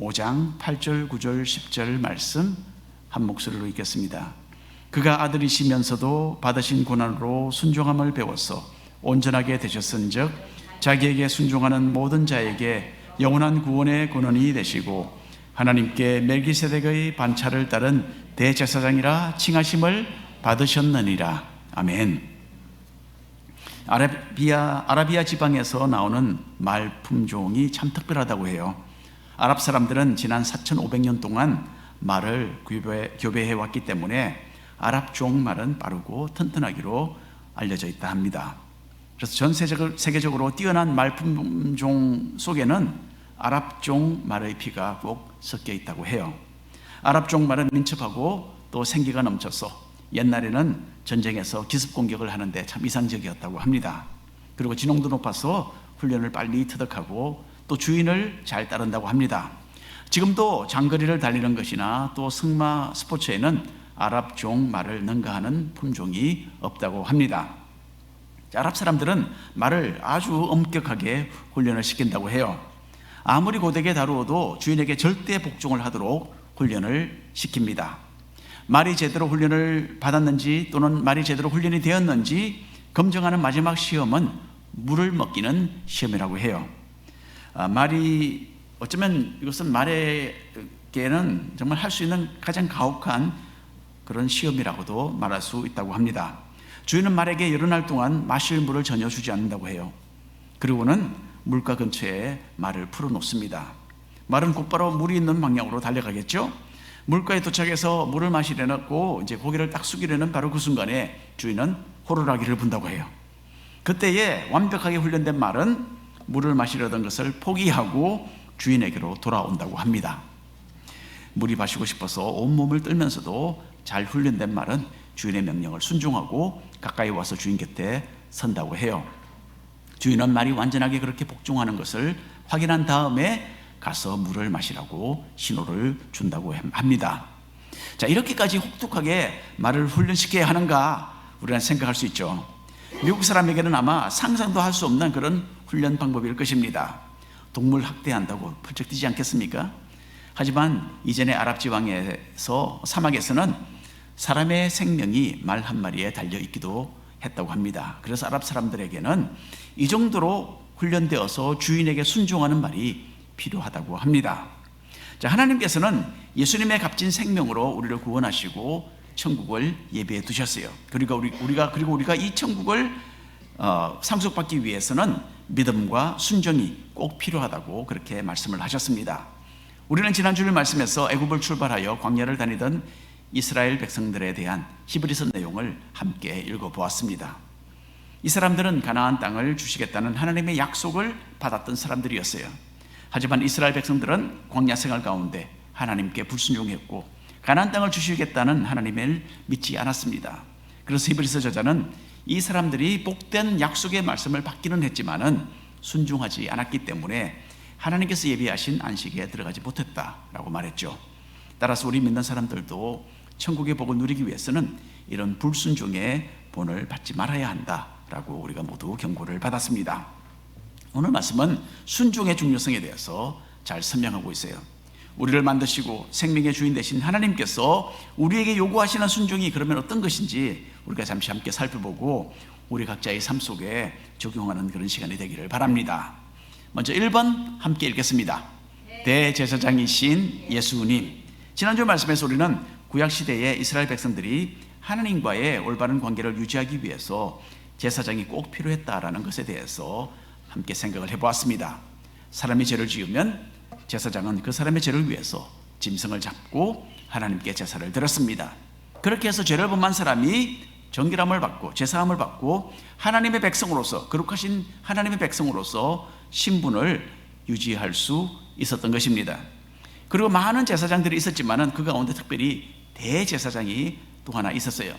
5장 8절, 9절, 10절 말씀 한 목소리로 읽겠습니다. 그가 아들이시면서도 받으신 고난으로 순종함을 배워서 온전하게 되셨은즉 자기에게 순종하는 모든 자에게 영원한 구원의 권원이 되시고 하나님께 멜기세덱의 반차를 따른 대제사장이라 칭하심을 받으셨느니라. 아멘. 아라비아 아라비아 지방에서 나오는 말 품종이 참 특별하다고 해요. 아랍 사람들은 지난 4,500년 동안 말을 교배, 교배해 왔기 때문에 아랍 종 말은 빠르고 튼튼하기로 알려져 있다 합니다. 그래서 전 세계적으로 뛰어난 말 품종 속에는 아랍 종 말의 피가 꼭 섞여 있다고 해요. 아랍 종 말은 민첩하고 또 생기가 넘쳐서 옛날에는 전쟁에서 기습 공격을 하는데 참 이상적이었다고 합니다. 그리고 지능도 높아서 훈련을 빨리 터득하고 또 주인을 잘 따른다고 합니다. 지금도 장거리를 달리는 것이나 또 승마 스포츠에는 아랍 종 말을 능가하는 품종이 없다고 합니다. 아랍 사람들은 말을 아주 엄격하게 훈련을 시킨다고 해요. 아무리 고되게 다루어도 주인에게 절대 복종을 하도록 훈련을 시킵니다. 말이 제대로 훈련을 받았는지 또는 말이 제대로 훈련이 되었는지 검증하는 마지막 시험은 물을 먹기는 시험이라고 해요. 아, 말이 어쩌면 이것은 말에게는 정말 할 수 있는 가장 가혹한 그런 시험이라고도 말할 수 있다고 합니다. 주인은 말에게 여러 날 동안 마실 물을 전혀 주지 않는다고 해요. 그리고는 물가 근처에 말을 풀어놓습니다. 말은 곧바로 물이 있는 방향으로 달려가겠죠? 물가에 도착해서 물을 마시려놓고 이제 고개를 딱 숙이려는 바로 그 순간에 주인은 호루라기를 분다고 해요. 그때에 완벽하게 훈련된 말은 물을 마시려던 것을 포기하고 주인에게로 돌아온다고 합니다. 물이 마시고 싶어서 온몸을 떨면서도 잘 훈련된 말은 주인의 명령을 순종하고 가까이 와서 주인 곁에 선다고 해요. 주인은 말이 완전하게 그렇게 복종하는 것을 확인한 다음에 가서 물을 마시라고 신호를 준다고 합니다. 자, 이렇게까지 혹독하게 말을 훈련시켜야 하는가 우리는 생각할 수 있죠. 미국 사람에게는 아마 상상도 할 수 없는 그런 훈련 방법일 것입니다. 동물 학대한다고 펄쩍 뛰지 않겠습니까? 하지만 이전에 아랍 지방에서 사막에서는 사람의 생명이 말 한 마리에 달려 있기도 했다고 합니다. 그래서 아랍 사람들에게는 이 정도로 훈련되어서 주인에게 순종하는 말이 필요하다고 합니다. 자, 하나님께서는 예수님의 값진 생명으로 우리를 구원하시고 천국을 예비해 두셨어요. 그리고 우리, 우리가 그리고 우리가 이 천국을 어, 상속받기 위해서는 믿음과 순종이 꼭 필요하다고 그렇게 말씀을 하셨습니다. 우리는 지난 주일 말씀에서 애굽을 출발하여 광야를 다니던 이스라엘 백성들에 대한 히브리서 내용을 함께 읽어 보았습니다. 이 사람들은 가나안 땅을 주시겠다는 하나님의 약속을 받았던 사람들이었어요. 하지만 이스라엘 백성들은 광야 생활 가운데 하나님께 불순종했고 가나안 땅을 주시겠다는 하나님을 믿지 않았습니다. 그래서 히브리서 저자는 이 사람들이 복된 약속의 말씀을 받기는 했지만은 순종하지 않았기 때문에 하나님께서 예비하신 안식에 들어가지 못했다라고 말했죠. 따라서 우리 믿는 사람들도 천국의 복을 누리기 위해서는 이런 불순종의 본을 받지 말아야 한다라고 우리가 모두 경고를 받았습니다. 오늘 말씀은 순종의 중요성에 대해서 잘 설명하고 있어요. 우리를 만드시고 생명의 주인 되신 하나님께서 우리에게 요구하시는 순종이 그러면 어떤 것인지 우리가 잠시 함께 살펴보고 우리 각자의 삶 속에 적용하는 그런 시간이 되기를 바랍니다. 먼저 1번 함께 읽겠습니다. 대제사장이신 예수님. 지난주 말씀에서 우리는 구약 시대에 이스라엘 백성들이 하나님과의 올바른 관계를 유지하기 위해서 제사장이 꼭 필요했다라는 것에 대해서 함께 생각을 해보았습니다. 사람이 죄를 지으면 제사장은 그 사람의 죄를 위해서 짐승을 잡고 하나님께 제사를 드렸습니다. 그렇게 해서 죄를 범한 사람이 정결함을 받고 제사함을 받고 하나님의 백성으로서 거룩하신 하나님의 백성으로서 신분을 유지할 수 있었던 것입니다. 그리고 많은 제사장들이 있었지만은 그 가운데 특별히 대제사장이 또 하나 있었어요.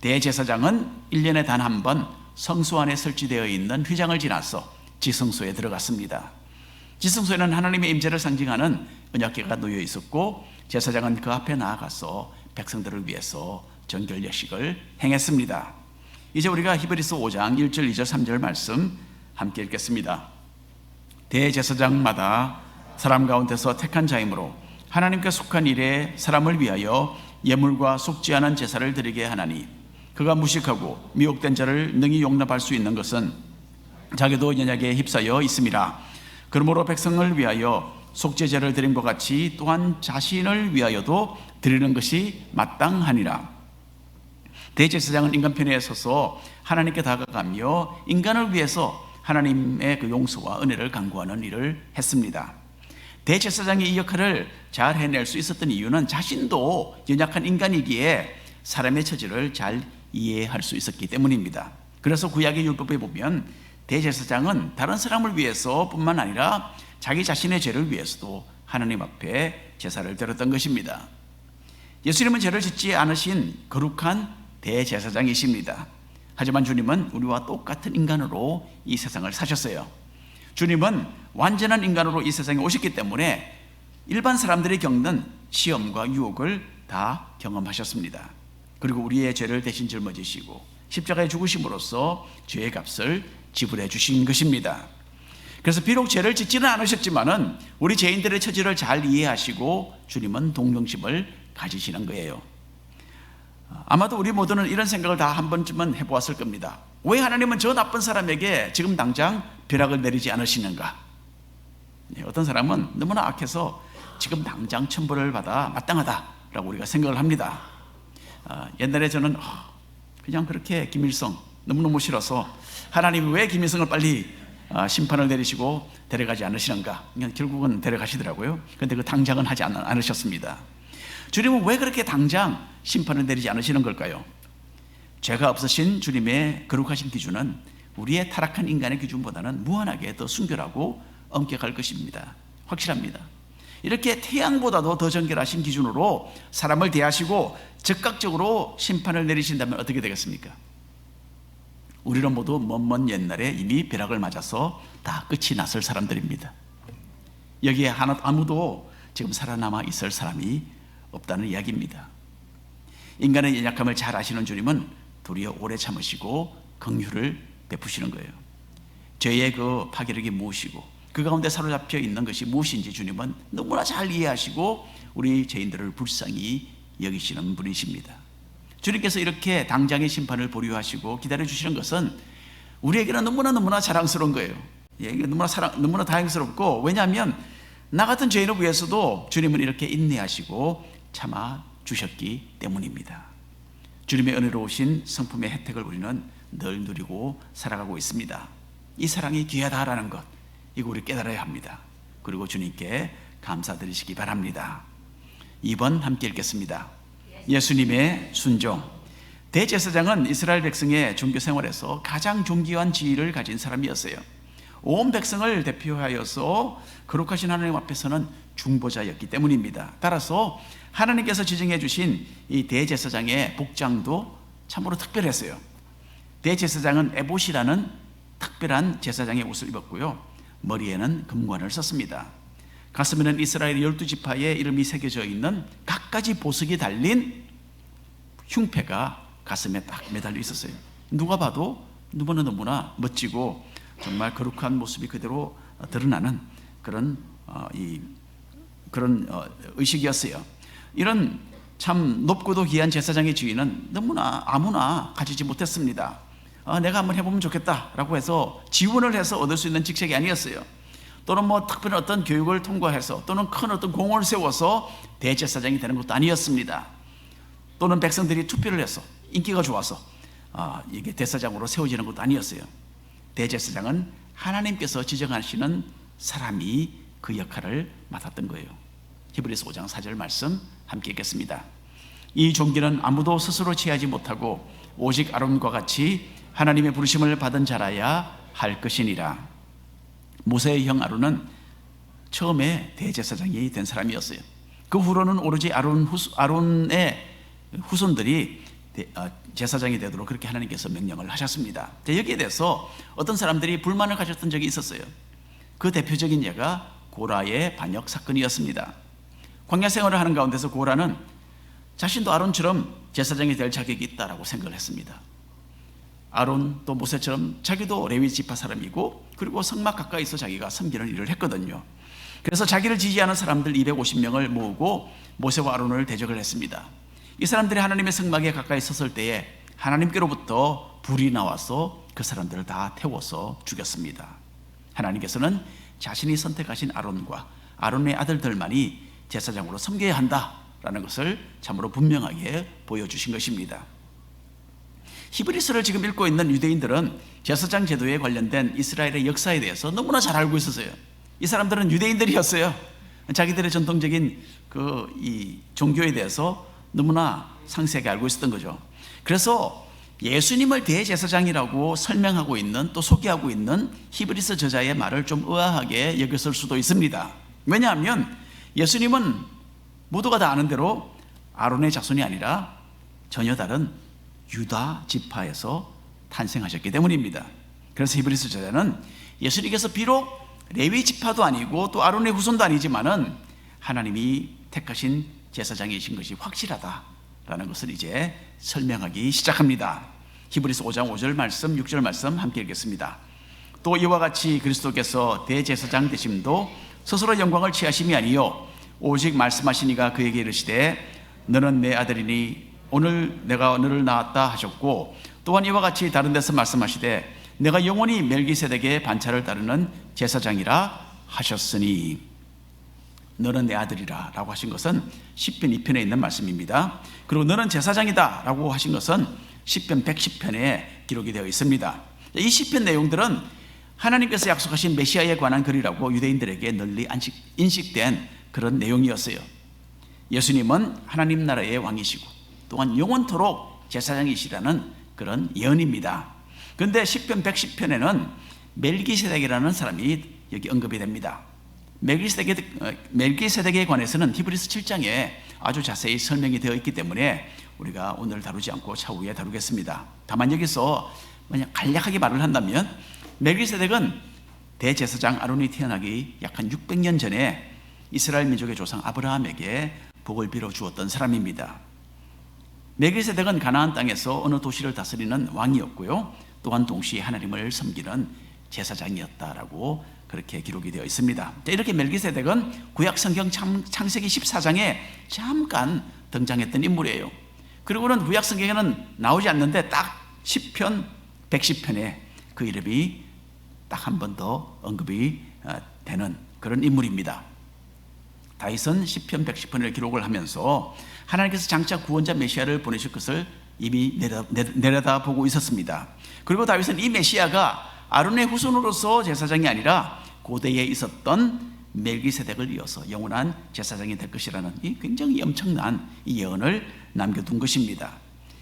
대제사장은 1년에 단 한 번 성소 안에 설치되어 있는 휘장을 지나서 지성소에 들어갔습니다. 지성소에는 하나님의 임재를 상징하는 언약궤가 놓여 있었고 제사장은 그 앞에 나아가서 백성들을 위해서 정결 예식을 행했습니다. 이제 우리가 히브리서 5장 1절, 2절, 3절 말씀 함께 읽겠습니다. 대제사장마다 사람 가운데서 택한 자이므로 하나님께 속한 일에 사람을 위하여 예물과 속지 않은 제사를 드리게 하나니 그가 무식하고 미혹된 자를 능히 용납할 수 있는 것은 자기도 연약에 휩싸여 있음이라 그러므로 백성을 위하여 속죄제를 드린 것 같이 또한 자신을 위하여도 드리는 것이 마땅하니라 대제사장은 인간 편에 서서 하나님께 다가가며 인간을 위해서 하나님의 그 용서와 은혜를 강구하는 일을 했습니다. 대제사장이 이 역할을 잘 해낼 수 있었던 이유는 자신도 연약한 인간이기에 사람의 처지를 잘 이해할 수 있었기 때문입니다. 그래서 구약의 율법에 보면 대제사장은 다른 사람을 위해서뿐만 아니라 자기 자신의 죄를 위해서도 하나님 앞에 제사를 드렸던 것입니다. 예수님은 죄를 짓지 않으신 거룩한 대제사장이십니다. 하지만 주님은 우리와 똑같은 인간으로 이 세상을 사셨어요. 주님은 완전한 인간으로 이 세상에 오셨기 때문에 일반 사람들이 겪는 시험과 유혹을 다 경험하셨습니다. 그리고 우리의 죄를 대신 짊어지시고 십자가에 죽으심으로써 죄의 값을 지불해 주신 것입니다. 그래서 비록 죄를 짓지는 않으셨지만은 우리 죄인들의 처지를 잘 이해하시고 주님은 동정심을 가지시는 거예요. 아마도 우리 모두는 이런 생각을 다 한 번쯤은 해보았을 겁니다. 왜 하나님은 저 나쁜 사람에게 지금 당장 벼락을 내리지 않으시는가? 네, 어떤 사람은 너무나 악해서 지금 당장 천벌을 받아 마땅하다라고 우리가 생각을 합니다. 아, 옛날에 저는 어, 그냥 그렇게 김일성 너무너무 싫어서 하나님이 왜 김일성을 빨리 아, 심판을 내리시고 데려가지 않으시는가? 결국은 데려가시더라고요. 근데 그 당장은 하지 않으셨습니다. 주님은 왜 그렇게 당장 심판을 내리지 않으시는 걸까요? 죄가 없으신 주님의 거룩하신 기준은 우리의 타락한 인간의 기준보다는 무한하게 더 순결하고 엄격할 것입니다. 확실합니다. 이렇게 태양보다도 더 정결하신 기준으로 사람을 대하시고 즉각적으로 심판을 내리신다면 어떻게 되겠습니까? 우리는 모두 먼먼 옛날에 이미 벼락을 맞아서 다 끝이 났을 사람들입니다. 여기에 하나 아무도 지금 살아남아 있을 사람이 없다는 이야기입니다. 인간의 연약함을 잘 아시는 주님은 도리어 오래 참으시고 긍휼을 베푸시는 거예요. 죄의 그 파괴력이 무엇이고 그 가운데 사로잡혀 있는 것이 무엇인지 주님은 너무나 잘 이해하시고 우리 죄인들을 불쌍히 여기시는 분이십니다. 주님께서 이렇게 당장의 심판을 보류하시고 기다려 주시는 것은 우리에게는 너무나 너무나 자랑스러운 거예요. 예, 너무나 사랑, 너무나 다행스럽고 왜냐하면 나 같은 죄인을 위해서도 주님은 이렇게 인내하시고 참아 주셨기 때문입니다. 주님의 은혜로우신 성품의 혜택을 우리는 늘 누리고 살아가고 있습니다. 이 사랑이 귀하다라는 것, 이거 우리 깨달아야 합니다. 그리고 주님께 감사드리시기 바랍니다. 2번 함께 읽겠습니다. 예수님의 순종. 대제사장은 이스라엘 백성의 종교 생활에서 가장 존귀한 지위를 가진 사람이었어요. 온 백성을 대표하여서 거룩하신 하나님 앞에서는 중보자였기 때문입니다. 따라서 하나님께서 지정해 주신 이 대제사장의 복장도 참으로 특별했어요. 대제사장은 에봇이라는 특별한 제사장의 옷을 입었고요. 머리에는 금관을 썼습니다. 가슴에는 이스라엘 열두 지파의 이름이 새겨져 있는 각가지 보석이 달린 흉패가 가슴에 딱 매달려 있었어요. 누가 봐도 누구나 너무나 멋지고 정말 거룩한 모습이 그대로 드러나는 그런 어, 이 그런 어, 의식이었어요. 이런 참 높고도 귀한 제사장의 지위는 너무나 아무나 가지지 못했습니다. 어, 내가 한번 해보면 좋겠다라고 해서 지원을 해서 얻을 수 있는 직책이 아니었어요. 또는 뭐 특별한 어떤 교육을 통과해서 또는 큰 어떤 공을 세워서 대제사장이 되는 것도 아니었습니다. 또는 백성들이 투표를 해서 인기가 좋아서 아, 이게 대사장으로 세워지는 것도 아니었어요. 대제사장은 하나님께서 지정하시는 사람이 그 역할을 맡았던 거예요. 히브리서 5장 4절 말씀 함께 읽겠습니다. 이 종기는 아무도 스스로 취하지 못하고 오직 아론과 같이 하나님의 부르심을 받은 자라야 할 것이니라. 모세의 형 아론은 처음에 대제사장이 된 사람이었어요. 그 후로는 오로지 아론 후수, 아론의 후손들이 어, 제사장이 되도록 그렇게 하나님께서 명령을 하셨습니다. 여기에 대해서 어떤 사람들이 불만을 가졌던 적이 있었어요. 그 대표적인 예가 고라의 반역 사건이었습니다. 광야 생활을 하는 가운데서 고라는 자신도 아론처럼 제사장이 될 자격이 있다라고 생각을 했습니다. 아론 또 모세처럼 자기도 레위 지파 사람이고 그리고 성막 가까이서 자기가 섬기는 일을 했거든요. 그래서 자기를 지지하는 사람들 250명을 모으고 모세와 아론을 대적을 했습니다. 이 사람들이 하나님의 성막에 가까이 섰을 때에 하나님께로부터 불이 나와서 그 사람들을 다 태워서 죽였습니다. 하나님께서는 자신이 선택하신 아론과 아론의 아들들만이 제사장으로 섬겨야 한다라는 것을 참으로 분명하게 보여주신 것입니다. 히브리서를 지금 읽고 있는 유대인들은 제사장 제도에 관련된 이스라엘의 역사에 대해서 너무나 잘 알고 있었어요. 이 사람들은 유대인들이었어요. 자기들의 전통적인 그 이 종교에 대해서 너무나 상세하게 알고 있었던 거죠. 그래서 예수님을 대제사장이라고 설명하고 있는 또 소개하고 있는 히브리서 저자의 말을 좀 의아하게 여겼을 수도 있습니다. 왜냐하면 예수님은 모두가 다 아는 대로 아론의 자손이 아니라 전혀 다른 유다 지파에서 탄생하셨기 때문입니다. 그래서 히브리서 저자는 예수님께서 비록 레위 지파도 아니고 또 아론의 후손도 아니지만은 하나님이 택하신 제사장이신 것이 확실하다라는 것을 이제 설명하기 시작합니다. 히브리서 5장 5절 말씀, 6절 말씀 함께 읽겠습니다. 또 이와 같이 그리스도께서 대제사장 되심도 스스로 영광을 취하심이 아니요 오직 말씀하시니가 그에게 이르시되 너는 내 아들이니 오늘 내가 너를 낳았다 하셨고 또한 이와 같이 다른 데서 말씀하시되 내가 영원히 멜기세덱의 반차를 따르는 제사장이라 하셨으니 너는 내 아들이라 라고 하신 것은 10편 2편에 있는 말씀입니다. 그리고 너는 제사장이다 라고 하신 것은 10편 110편에 기록이 되어 있습니다. 이 10편 내용들은 하나님께서 약속하신 메시아에 관한 글이라고 유대인들에게 널리 인식된 그런 내용이었어요. 예수님은 하나님 나라의 왕이시고 또한 영원토록 제사장이시라는 그런 예언입니다. 그런데 10편 110편에는 멜기세덱이라는 사람이 여기 언급이 됩니다. 멜기세덱, 어, 멜기세덱 에 관해서는 히브리스 7장에 아주 자세히 설명이 되어 있기 때문에 우리가 오늘 다루지 않고 차후에 다루겠습니다. 다만 여기서 만약 간략하게 말을 한다면 멜기세덱은 대제사장 아론이 태어나기 약 한 600년 전에 이스라엘 민족의 조상 아브라함에게 복을 빌어 주었던 사람입니다. 멜기세덱은 가나안 땅에서 어느 도시를 다스리는 왕이었고요. 또한 동시에 하나님을 섬기는 제사장이었다라고 그렇게 기록이 되어 있습니다. 이렇게 멜기세덱은 구약 성경 창세기 14장에 잠깐 등장했던 인물이에요. 그리고는 구약 성경에는 나오지 않는데 딱 10편, 110편에 그 이름이 딱 한 번 더 언급이 어, 되는 그런 인물입니다. 다윗은 10편, 110편을 기록을 하면서 하나님께서 장차 구원자 메시아를 보내실 것을 이미 내려다, 보고 있었습니다. 그리고 다윗은 이 메시아가 아론의 후손으로서 제사장이 아니라 고대에 있었던 멜기세덱을 이어서 영원한 제사장이 될 것이라는 이 굉장히 엄청난 이 예언을 남겨둔 것입니다.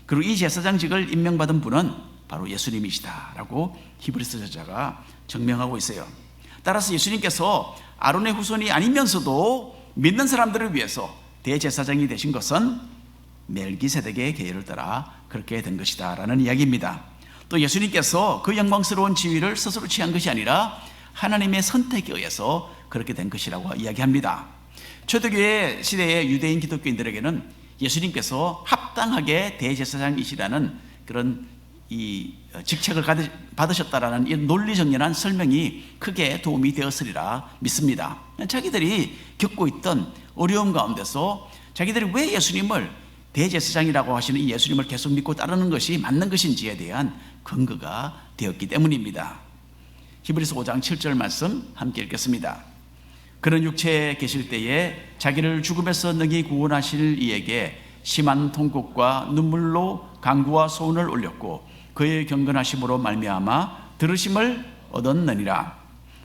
그리고 이 제사장직을 임명받은 분은 바로 예수님이시다라고 히브리서 저자가 증명하고 있어요. 따라서 예수님께서 아론의 후손이 아니면서도 믿는 사람들을 위해서 대제사장이 되신 것은 멜기세덱의 계율을 따라 그렇게 된 것이다라는 이야기입니다. 또 예수님께서 그 영광스러운 지위를 스스로 취한 것이 아니라 하나님의 선택에 의해서 그렇게 된 것이라고 이야기합니다. 초대교회 시대의 유대인 기독교인들에게는 예수님께서 합당하게 대제사장이시라는 그런 이 직책을 받으셨다라는 이 논리 정연한 설명이 크게 도움이 되었으리라 믿습니다. 자기들이 겪고 있던 어려움 가운데서 자기들이 왜 예수님을 대제사장이라고 하시는 이 예수님을 계속 믿고 따르는 것이 맞는 것인지에 대한 근거가 되었기 때문입니다. 히브리서 5장 7절 말씀 함께 읽겠습니다. 그런 육체에 계실 때에 자기를 죽음에서 능히 구원하실 이에게 심한 통곡과 눈물로 강구와 소원을 올렸고 그의 경건하심으로 말미암아 들으심을 얻었느니라.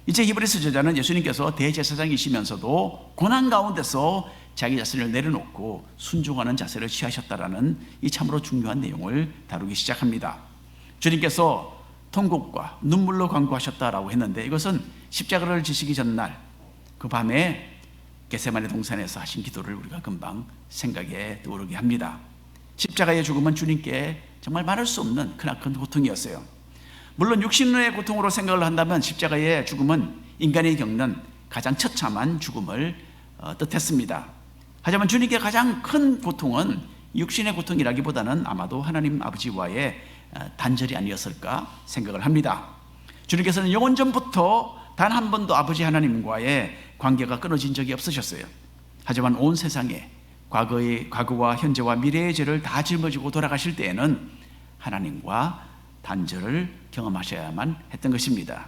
이제 히브리서 저자는 예수님께서 대제사장이시면서도 고난 가운데서 자기 자신을 내려놓고 순종하는 자세를 취하셨다라는 이 참으로 중요한 내용을 다루기 시작합니다. 주님께서 통곡과 눈물로 강구하셨다라고 했는데 이것은 십자가를 지시기 전날 그 밤에 게세마네 동산에서 하신 기도를 우리가 금방 생각에 떠오르게 합니다. 십자가의 죽음은 주님께 정말 말할 수 없는 크나큰 고통이었어요. 물론 육신의 고통으로 생각을 한다면 십자가의 죽음은 인간이 겪는 가장 처참한 죽음을 어, 뜻했습니다. 하지만 주님께 가장 큰 고통은 육신의 고통이라기보다는 아마도 하나님 아버지와의 어, 단절이 아니었을까 생각을 합니다. 주님께서는 영원 전부터 단 한 번도 아버지 하나님과의 관계가 끊어진 적이 없으셨어요. 하지만 온 세상에 과거의 과거와 현재와 미래의 죄를 다 짊어지고 돌아가실 때에는 하나님과 단절을 경험하셔야만 했던 것입니다.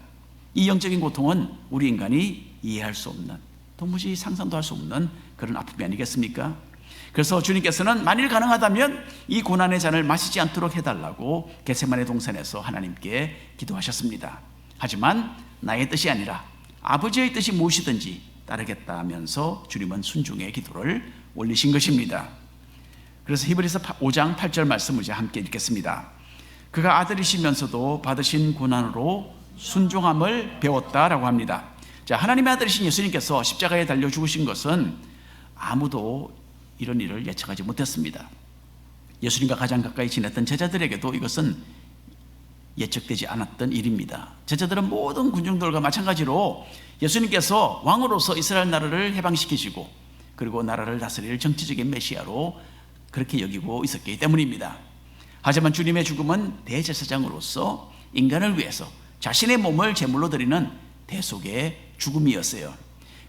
이 영적인 고통은 우리 인간이 이해할 수 없는 도무지 상상도 할 수 없는 그런 아픔이 아니겠습니까? 그래서 주님께서는 만일 가능하다면 이 고난의 잔을 마시지 않도록 해달라고 게세만의 동산에서 하나님께 기도하셨습니다. 하지만 나의 뜻이 아니라 아버지의 뜻이 무엇이든지 따르겠다면서 주님은 순종의 기도를 올리신 것입니다. 그래서 히브리서 5장 8절 말씀을 함께 읽겠습니다. 그가 아들이시면서도 받으신 고난으로 순종함을 배웠다라고 합니다. 자, 하나님의 아들이신 예수님께서 십자가에 달려 죽으신 것은 아무도 이런 일을 예측하지 못했습니다. 예수님과 가장 가까이 지냈던 제자들에게도 이것은 예측되지 않았던 일입니다. 제자들은 모든 군중들과 마찬가지로 예수님께서 왕으로서 이스라엘 나라를 해방시키시고 그리고 나라를 다스릴 정치적인 메시아로 그렇게 여기고 있었기 때문입니다. 하지만 주님의 죽음은 대제사장으로서 인간을 위해서 자신의 몸을 제물로 드리는 대속의 죽음이었어요.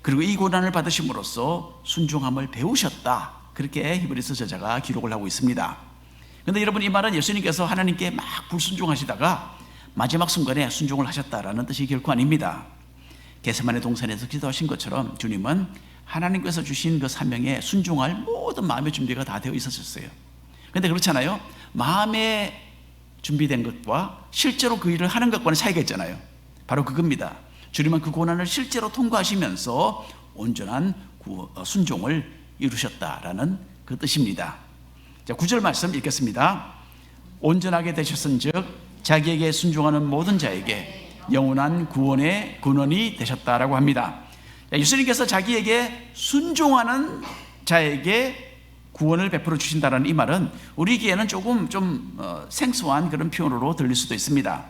그리고 이 고난을 받으심으로써 순종함을 배우셨다. 그렇게 히브리서 저자가 기록을 하고 있습니다. 근데 여러분 이 말은 예수님께서 하나님께 막 불순종하시다가 마지막 순간에 순종을 하셨다라는 뜻이 결코 아닙니다. 게세만의 동산에서 기도하신 것처럼 주님은 하나님께서 주신 그 사명에 순종할 모든 마음의 준비가 다 되어 있었어요. 근데 그렇잖아요. 마음에 준비된 것과 실제로 그 일을 하는 것과는 차이가 있잖아요. 바로 그겁니다. 주님은 그 고난을 실제로 통과하시면서 온전한 어, 순종을 이루셨다라는 그 뜻입니다. 자, 9절 말씀 읽겠습니다. 온전하게 되셨은 즉 자기에게 순종하는 모든 자에게 영원한 구원의 근원이 되셨다라고 합니다. 예수님께서 자기에게 순종하는 자에게 구원을 베풀어 주신다는 이 말은 우리에게는 조금 좀 어, 생소한 그런 표현으로 들릴 수도 있습니다.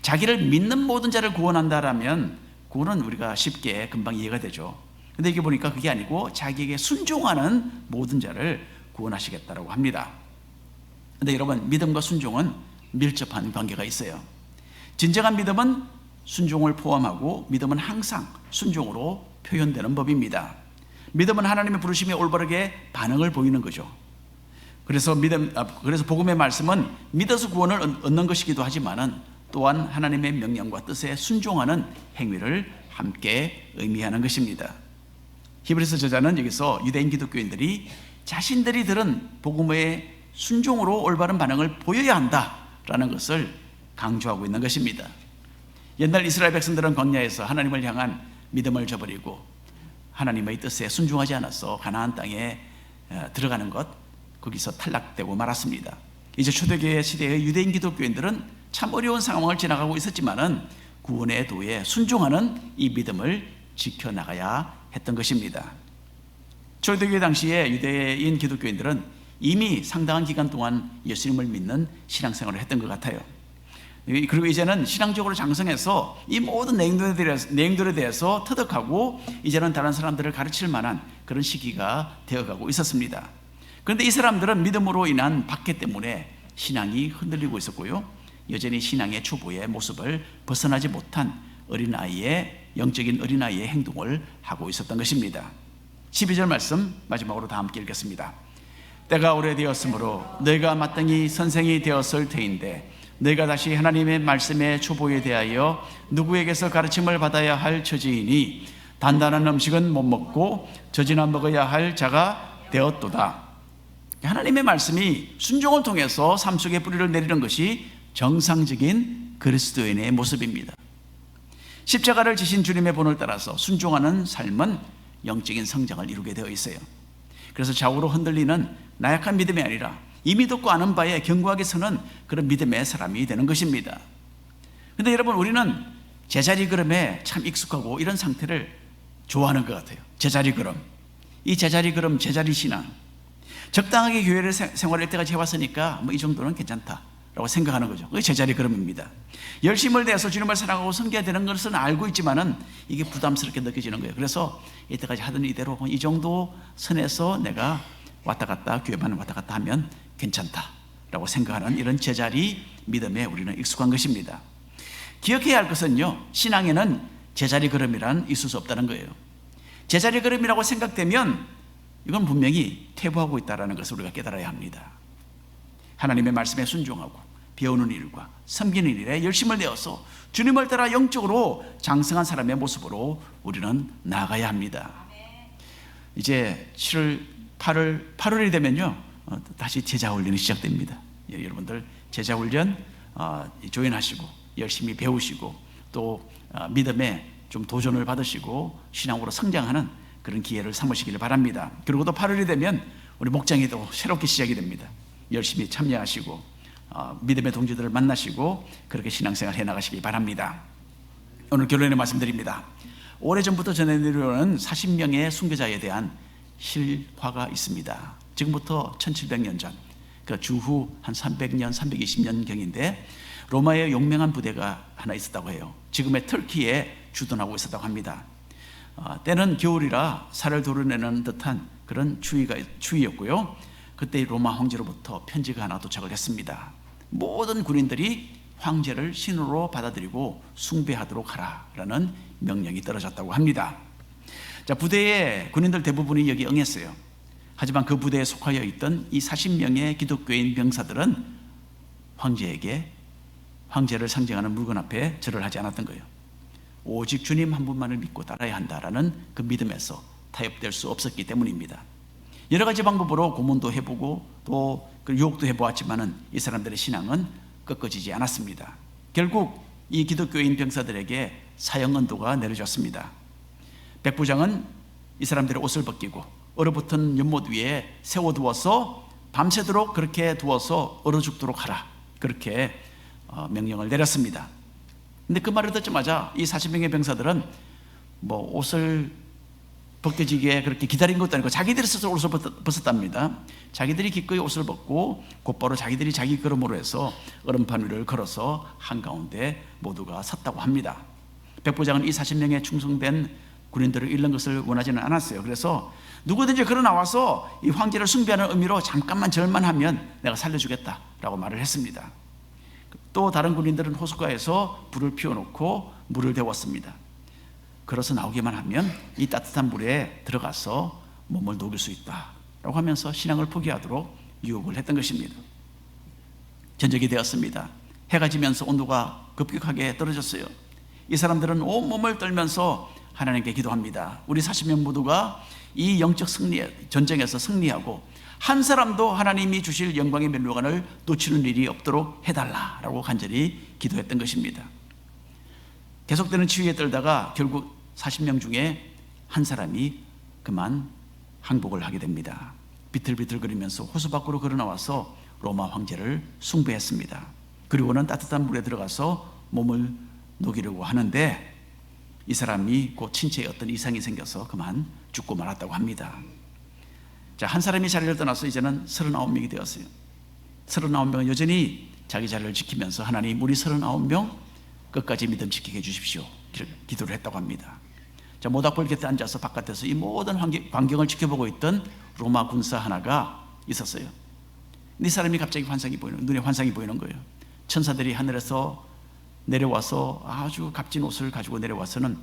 자기를 믿는 모든 자를 구원한다라면 구원은 우리가 쉽게 금방 이해가 되죠. 근데 이게 보니까 그게 아니고 자기에게 순종하는 모든 자를 구원하시겠다라고 합니다. 근데 여러분, 믿음과 순종은 밀접한 관계가 있어요. 진정한 믿음은 순종을 포함하고 믿음은 항상 순종으로 표현되는 법입니다. 믿음은 하나님의 부르심에 올바르게 반응을 보이는 거죠. 그래서 믿음, 아, 그래서 복음의 말씀은 믿어서 구원을 얻는 것이기도 하지만은 또한 하나님의 명령과 뜻에 순종하는 행위를 함께 의미하는 것입니다. 히브리서 저자는 여기서 유대인 기독교인들이 자신들이 들은 복음의 순종으로 올바른 반응을 보여야 한다라는 것을 강조하고 있는 것입니다. 옛날 이스라엘 백성들은 광야에서 하나님을 향한 믿음을 저버리고 하나님의 뜻에 순종하지 않아서 가나안 땅에 어, 들어가는 것 거기서 탈락되고 말았습니다. 이제 초대교회 시대의 유대인 기독교인들은 참 어려운 상황을 지나가고 있었지만은 구원의 도에 순종하는 이 믿음을 지켜나가야 했던 것입니다. 초대교회 당시에 유대인 기독교인들은 이미 상당한 기간 동안 예수님을 믿는 신앙생활을 했던 것 같아요. 그리고 이제는 신앙적으로 장성해서 이 모든 내용들에 대해서, 내용들에 대해서 터득하고 이제는 다른 사람들을 가르칠 만한 그런 시기가 되어가고 있었습니다. 그런데 이 사람들은 믿음으로 인한 박해 때문에 신앙이 흔들리고 있었고요. 여전히 신앙의 초보의 모습을 벗어나지 못한 어린아이의 영적인 어린아이의 행동을 하고 있었던 것입니다. 12절 말씀 마지막으로 다 함께 읽겠습니다. 때가 오래되었으므로 너희가 마땅히 선생이 되었을 터인데 너희가 다시 하나님의 말씀의 초보에 대하여 누구에게서 가르침을 받아야 할 처지이니 단단한 음식은 못 먹고 젖이나 먹어야 할 자가 되었도다. 하나님의 말씀이 순종을 통해서 삶 속에 뿌리를 내리는 것이 정상적인 그리스도인의 모습입니다. 십자가를 지신 주님의 본을 따라서 순종하는 삶은 영적인 성장을 이루게 되어 있어요. 그래서 좌우로 흔들리는 나약한 믿음이 아니라 이미 듣고 아는 바에 견고하게 서는 그런 믿음의 사람이 되는 것입니다. 근데 여러분, 우리는 제자리 걸음에 참 익숙하고 이런 상태를 좋아하는 것 같아요. 제자리 걸음. 이 제자리 걸음, 제자리 신앙. 적당하게 교회를 생활할 때까지 해왔으니까 뭐 이 정도는 괜찮다. 라고 생각하는 거죠. 그게 제자리 걸음입니다. 열심을 내서 주님을 사랑하고 섬겨야 되는 것은 알고 있지만은 이게 부담스럽게 느껴지는 거예요. 그래서 이때까지 하던 이대로 이 정도 선에서 내가 왔다 갔다 교회만 왔다 갔다 하면 괜찮다라고 생각하는 이런 제자리 믿음에 우리는 익숙한 것입니다. 기억해야 할 것은요, 신앙에는 제자리 걸음이란 있을 수 없다는 거예요. 제자리 걸음이라고 생각되면 이건 분명히 퇴보하고 있다는 것을 우리가 깨달아야 합니다. 하나님의 말씀에 순종하고 배우는 일과 섬기는 일에 열심을 내어서 주님을 따라 영적으로 장성한 사람의 모습으로 우리는 나아가야 합니다. 이제 7월, 8월, 8월이 되면요. 어, 다시 제자 훈련이 시작됩니다. 예, 여러분들 제자 훈련 어, 조인하시고 열심히 배우시고 또 어, 믿음에 좀 도전을 받으시고 신앙으로 성장하는 그런 기회를 삼으시기를 바랍니다. 그리고 또 8월이 되면 우리 목장에도 새롭게 시작이 됩니다. 열심히 참여하시고 어, 믿음의 동지들을 만나시고 그렇게 신앙생활 해 나가시기 바랍니다. 오늘 결론의 말씀드립니다. 오래전부터 전해드리는 40명의 순교자에 대한 실화가 있습니다. 지금부터 1700년 전, 그 주후 한 300년, 320년 경인데 로마의 용맹한 부대가 하나 있었다고 해요. 지금의 터키에 주둔하고 있었다고 합니다. 어, 때는 겨울이라 살을 도려내는 듯한 그런 추위가 추위였고요. 그때 로마 황제로부터 편지가 하나 도착을 했습니다. 모든 군인들이 황제를 신으로 받아들이고 숭배하도록 하라라는 명령이 떨어졌다고 합니다. 자, 부대의 군인들 대부분이 여기 응했어요. 하지만 그 부대에 속하여 있던 이 40명의 기독교인 병사들은 황제에게 황제를 상징하는 물건 앞에 절을 하지 않았던 거예요. 오직 주님 한 분만을 믿고 따라야 한다라는 그 믿음에서 타협될 수 없었기 때문입니다. 여러 가지 방법으로 고문도 해보고 또 유혹도 해보았지만은 이 사람들의 신앙은 꺾어지지 않았습니다. 결국 이 기독교인 병사들에게 사형 언도가 내려졌습니다. 백부장은 이 사람들의 옷을 벗기고 얼어붙은 연못 위에 세워두어서 밤새도록 그렇게 두어서 얼어 죽도록 하라. 그렇게 어, 명령을 내렸습니다. 근데 그 말을 듣자마자 이 40명의 병사들은 뭐 옷을 벗겨지게 그렇게 기다린 것도 아니고 자기들이 스스로 옷을 벗었답니다. 자기들이 기꺼이 옷을 벗고 곧바로 자기들이 자기 걸음으로 해서 얼음판 위를 걸어서 한가운데 모두가 섰다고 합니다. 백부장은 이 40명의 충성된 군인들을 잃는 것을 원하지는 않았어요. 그래서 누구든지 걸어 나와서 이 황제를 숭배하는 의미로 잠깐만 절만 하면 내가 살려주겠다라고 말을 했습니다. 또 다른 군인들은 호숫가에서 불을 피워놓고 물을 데웠습니다. 걸어서 나오기만 하면 이 따뜻한 물에 들어가서 몸을 녹일 수 있다라고 하면서 신앙을 포기하도록 유혹을 했던 것입니다. 전적이 되었습니다. 해가 지면서 온도가 급격하게 떨어졌어요. 이 사람들은 온 몸을 떨면서 하나님께 기도합니다. 우리 40명 모두가 이 영적 승리 전쟁에서 승리하고 한 사람도 하나님이 주실 영광의 멸류관을 놓치는 일이 없도록 해달라라고 간절히 기도했던 것입니다. 계속되는 치유에 떨다가 결국 40명 중에 한 사람이 그만 항복을 하게 됩니다. 비틀비틀거리면서 호수 밖으로 걸어 나와서 로마 황제를 숭배했습니다. 그리고는 따뜻한 물에 들어가서 몸을 녹이려고 하는데 이 사람이 곧 신체에 어떤 이상이 생겨서 그만 죽고 말았다고 합니다. 자, 한 사람이 자리를 떠나서 이제는 39명이 되었어요. 39명은 여전히 자기 자리를 지키면서 하나님 우리 39명 끝까지 믿음 지키게 해주십시오. 기도를 했다고 합니다. 자, 모닥불 곁에 앉아서 바깥에서 이 모든 광경을 지켜보고 있던 로마 군사 하나가 있었어요. 이 사람이 갑자기 환상이 보이는, 눈에 환상이 보이는 거예요. 천사들이 하늘에서 내려와서 아주 값진 옷을 가지고 내려와서는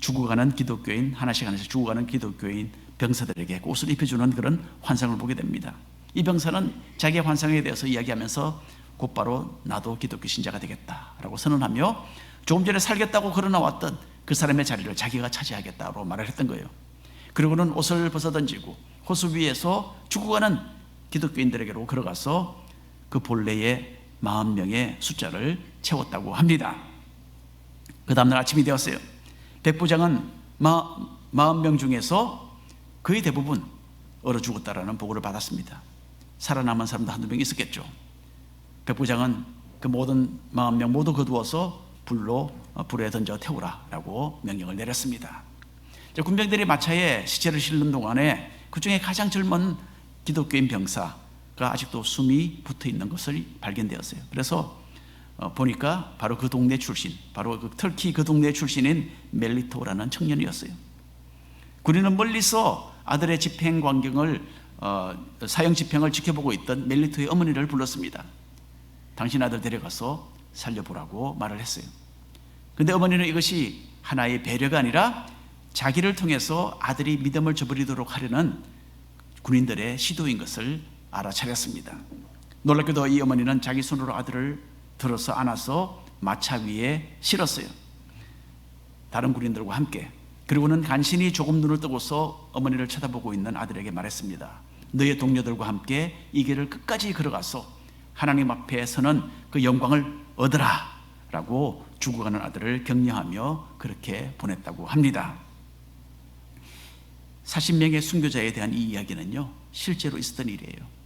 죽어가는 기독교인, 하나씩 하나씩 죽어가는 기독교인 병사들에게 옷을 입혀주는 그런 환상을 보게 됩니다. 이 병사는 자기의 환상에 대해서 이야기하면서 곧바로 나도 기독교 신자가 되겠다라고 선언하며 조금 전에 살겠다고 걸어나왔던 그 사람의 자리를 자기가 차지하겠다고 말을 했던 거예요. 그리고는 옷을 벗어던지고 호수 위에서 죽어가는 기독교인들에게로 걸어가서 그 본래의 마흔 명의 숫자를 채웠다고 합니다. 그 다음날 아침이 되었어요. 백부장은 마흔 명 중에서 거의 대부분 얼어 죽었다라는 보고를 받았습니다. 살아남은 사람도 한두 명 있었겠죠. 백부장은 그 모든 마흔 명 모두 거두어서 불로 어, 불에 던져 태우라라고 명령을 내렸습니다. 군병들이 마차에 시체를 실는 동안에 그 중에 가장 젊은 기독교인 병사가 아직도 숨이 붙어 있는 것을 발견되었어요. 그래서 어, 보니까 바로 그 동네 출신, 바로 그 터키 그 동네 출신인 멜리토라는 청년이었어요. 군인은 멀리서 아들의 집행 광경을 어, 사형 집행을 지켜보고 있던 멜리토의 어머니를 불렀습니다. 당신 아들 데려가서 살려보라고 말을 했어요. 근데 어머니는 이것이 하나의 배려가 아니라 자기를 통해서 아들이 믿음을 저버리도록 하려는 군인들의 시도인 것을 알아차렸습니다. 놀랍게도 이 어머니는 자기 손으로 아들을 들어서 안아서 마차 위에 실었어요. 다른 군인들과 함께. 그리고는 간신히 조금 눈을 뜨고서 어머니를 쳐다보고 있는 아들에게 말했습니다. 너의 동료들과 함께 이 길을 끝까지 걸어가서 하나님 앞에 서는 그 영광을 얻으라 라고 죽어가는 아들을 격려하며 그렇게 보냈다고 합니다. 40명의 순교자에 대한 이 이야기는요, 실제로 있었던 일이에요.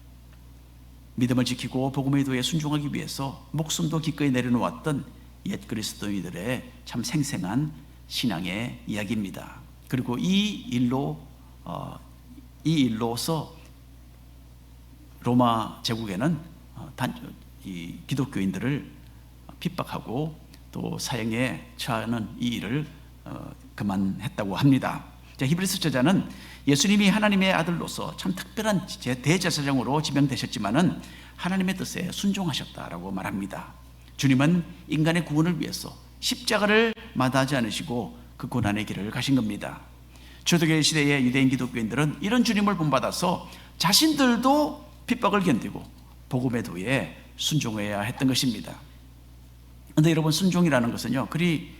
믿음을 지키고 복음의 도에 순종하기 위해서 목숨도 기꺼이 내려놓았던 옛 그리스도인들의 참 생생한 신앙의 이야기입니다. 그리고 이 일로 어, 이 일로서 로마 제국에는 어, 단, 이 기독교인들을 핍박하고 또 사형에 처하는 이 일을 어, 그만했다고 합니다. 자, 히브리서 저자는 예수님이 하나님의 아들로서 참 특별한 제- 대제사장으로 지명되셨지만은 하나님의 뜻에 순종하셨다라고 말합니다. 주님은 인간의 구원을 위해서 십자가를 마다하지 않으시고 그 고난의 길을 가신 겁니다. 초대교회 시대의 유대인 기독교인들은 이런 주님을 본받아서 자신들도 핍박을 견디고 복음의 도에 순종해야 했던 것입니다. 근데 여러분 순종이라는 것은요 그리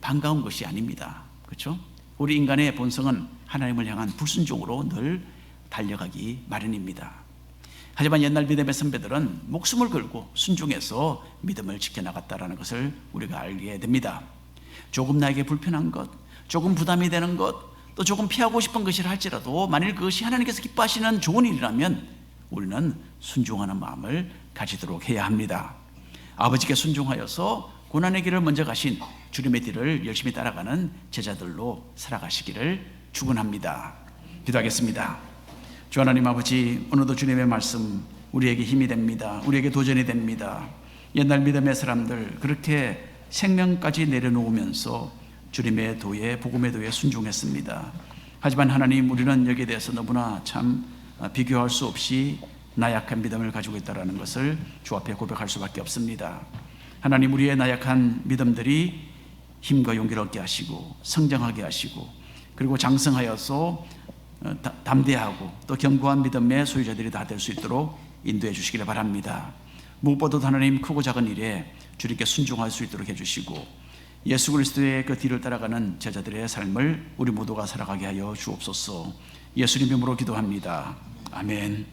반가운 것이 아닙니다. 그렇죠? 우리 인간의 본성은 하나님을 향한 불순종으로 늘 달려가기 마련입니다. 하지만 옛날 믿음의 선배들은 목숨을 걸고 순종해서 믿음을 지켜나갔다라는 것을 우리가 알게 됩니다. 조금 나에게 불편한 것, 조금 부담이 되는 것, 또 조금 피하고 싶은 것이라 할지라도 만일 그것이 하나님께서 기뻐하시는 좋은 일이라면 우리는 순종하는 마음을 가지도록 해야 합니다. 아버지께 순종하여서 고난의 길을 먼저 가신 주님의 뒤를 열심히 따라가는 제자들로 살아가시기를 축원합니다. 기도하겠습니다. 주 하나님 아버지 오늘도 주님의 말씀 우리에게 힘이 됩니다. 우리에게 도전이 됩니다. 옛날 믿음의 사람들 그렇게 생명까지 내려놓으면서 주님의 도에 복음의 도에 순종했습니다. 하지만 하나님 우리는 여기에 대해서 너무나 참 비교할 수 없이 나약한 믿음을 가지고 있다라는 것을 주 앞에 고백할 수밖에 없습니다. 하나님 우리의 나약한 믿음들이 힘과 용기를 얻게 하시고 성장하게 하시고 그리고 장성하여서 어, 다- 담대하고 또 견고한 믿음의 소유자들이 다 될 수 있도록 인도해 주시기를 바랍니다. 무엇보다도 하나님 크고 작은 일에 주님께 순종할 수 있도록 해주시고 예수 그리스도의 그 뒤를 따라가는 제자들의 삶을 우리 모두가 살아가게 하여 주옵소서. 예수님 이름으로 기도합니다. 아멘.